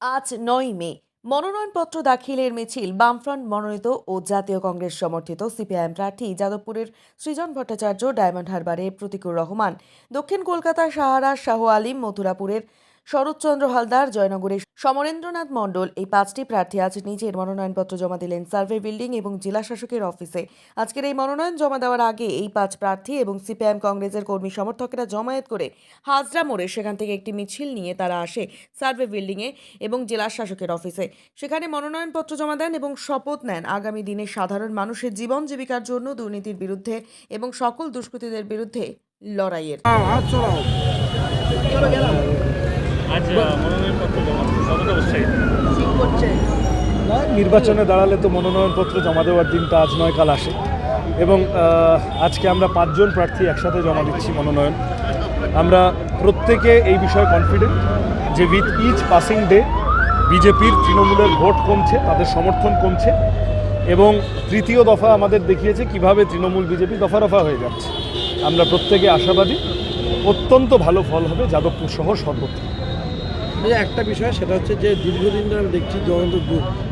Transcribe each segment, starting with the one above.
আজ নয় মে। মনোনয়নপত্র দাখিলের মিছিল বামফ্রন্ট মনোনীত ও জাতীয় কংগ্রেস সমর্থিত সিপিআইএম প্রার্থী যাদবপুরের সৃজন ভট্টাচার্য, ডায়মন্ড হারবারের প্রতিকুর রহমান, দক্ষিণ কলকাতা সাহারা শাহ আলিম, মথুরাপুরের শরৎচন্দ্র হালদার, জয়নগরের সমরেন্দ্রনাথ মণ্ডল এই পাঁচটি প্রার্থী আজ নিজের মনোনয়নপত্র জমা দিলেন। সার্ভে বিল্ডিং এবং জেলা শাসকের অফিসে। আজকের এই মনোনয়ন জমা দেওয়ার আগে এই পাঁচ প্রার্থী এবং সিপিআইএম কংগ্রেসের কর্মী সমর্থকেরা জমায়েত করে হাজরা মোড়ে সেখান থেকে একটি মিছিল নিয়ে তারা আসে সার্ভে বিল্ডিংয়ে এবং জেলা শাসকের অফিসে। সেখানে মনোনয়নপত্র জমা দেন এবং শপথ নেন। আগামী দিনে সাধারণ মানুষের জীবন জীবিকার জন্য দুর্নীতির বিরুদ্ধে এবং সকল দুষ্কৃতীদের বিরুদ্ধে লড়াইয়ের। আজ মনোনয়নপত্র জমা দিতে কতটা উৎসাহিত না নির্বাচনে দাঁড়ালে তো মনোনয়নপত্র জমা দেওয়ার দিনটা আজ নয়, কাল আসে। এবং আজকে আমরা পাঁচজন প্রার্থী একসাথে জমা দিচ্ছি মনোনয়ন। আমরা প্রত্যেকে এই বিষয়ে কনফিডেন্ট যে উইথ ইচ পাসিং ডে বিজেপির তৃণমূলের ভোট কমছে, তাদের সমর্থন কমছে, এবং তৃতীয় দফা আমাদের দেখিয়েছে কীভাবে তৃণমূল বিজেপি দফা রফা হয়ে যাচ্ছে। আমরা প্রত্যেকে আশাবাদী, অত্যন্ত ভালো ফল হবে যাদবপুর সহ সর্বত্র। এই একটা বিষয়, সেটা হচ্ছে যে দীর্ঘদিন ধরে আমি দেখছি যখন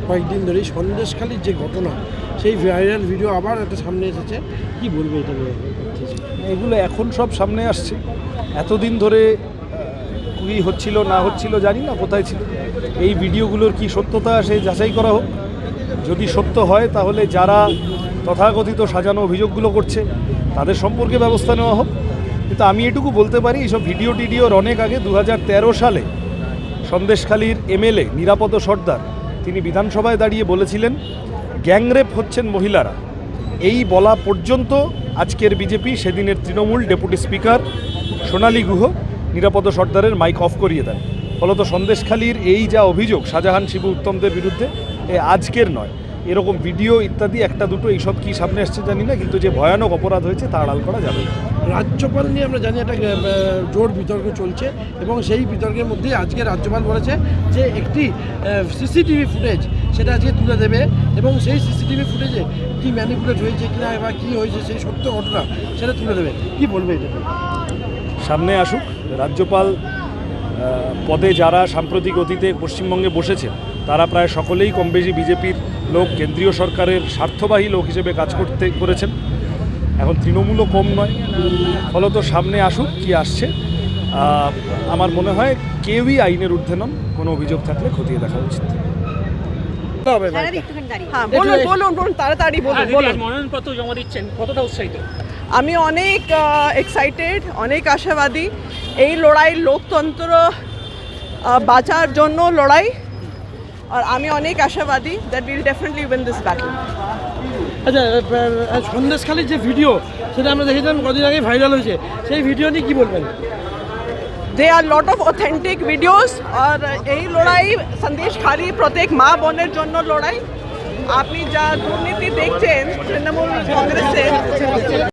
কয়েকদিন ধরেই সন্দেশখালির যে ঘটনা, সেই ভাইরাল ভিডিও আবার একটা সামনে এসেছে। কি বলব এটা এগুলো এখন সব সামনে আসছে। এতদিন ধরে কি হচ্ছিল, না হচ্ছিল, জানি না কোথায় ছিল। এই ভিডিওগুলোর কি সত্যতা, সে যাচাই করা হোক। যদি সত্য হয়, তাহলে যারা তথাকথিত সাজানো অভিযোগগুলো করছে, তাদের সম্পর্কে ব্যবস্থা নেওয়া হোক। কিন্তু আমি এটুকু বলতে পারি, এইসব ভিডিও টিডিওর অনেক আগে দু হাজার তেরো সালে সন্দেশখালীর এমএলএ নিরাপদ সর্দার তিনি বিধানসভায় দাঁড়িয়ে বলেছিলেন, গ্যাংরেপ হচ্ছেন মহিলারা। এই বলা পর্যন্ত আজকের বিজেপি, সেদিনের তৃণমূল ডেপুটি স্পিকার, সোনালী গুহ, নিরাপদ সর্দারের মাইক অফ করিয়ে দেন। ফলত সন্দেশখালীর এই যা অভিযোগ, শাহজাহান শিবু উত্তমদের বিরুদ্ধে, এ আজকের নয়। এরকম ভিডিও ইত্যাদি একটা দুটো এইসব কি সামনে আসছে জানি না কিন্তু যে ভয়ানক অপরাধ হয়েছে তা আড়াল করা যাবে না। রাজ্যপাল নিয়ে আমরা জানি একটা জোর বিতর্ক চলছে এবং সেই বিতর্কের মধ্যেই আজকে রাজ্যপাল বলেছে যে একটি সিসিটিভি ফুটেজ সেটা আজকে তুলে দেবে এবং সেই সিসিটিভি ফুটেজে কি ম্যানিপুলেট হয়েছে কিনা বা কী হয়েছে সেই সত্য ঘটনা সেটা তুলে দেবে কি বলবে এটা সামনে আসুক রাজ্যপাল পদে যারা সাম্প্রতিক অতীতে পশ্চিমবঙ্গে বসেছে তারা প্রায় সকলেই কম বেশি বিজেপির লোক কেন্দ্রীয় সরকারের স্বার্থবাহী লোক হিসেবে কাজ করতে করেছেন। এখন তৃণমূলও কম নয়। ফলত সামনে আসুক কি আসছে আমার মনে হয় কেউই আইনের ঊর্ধ্বে নন কোনো অভিযোগ থাকলে খতিয়ে দেখা উচিত। হ্যাঁ আমি অনেক এক্সাইটেড অনেক আশাবাদী। এই লড়াই লোকতন্ত্র বাঁচার জন্য লড়াই আর আমি অনেক আশাবাদী that will definitely win this battle আচ্ছা সন্দেশখালির যে ভিডিও সেটা আমরা দেখেছিলাম কদিন আগে ভাইরাল হয়েছে। সেই ভিডিও নিয়ে কি বলবেন? They are lot of authentic videos আর এই লড়াই সন্দেশ খালি প্রত্যেক মা বোনের জন্য লড়াই। আপনি যা দুর্নীতি দেখছেন তৃণমূল কংগ্রেসের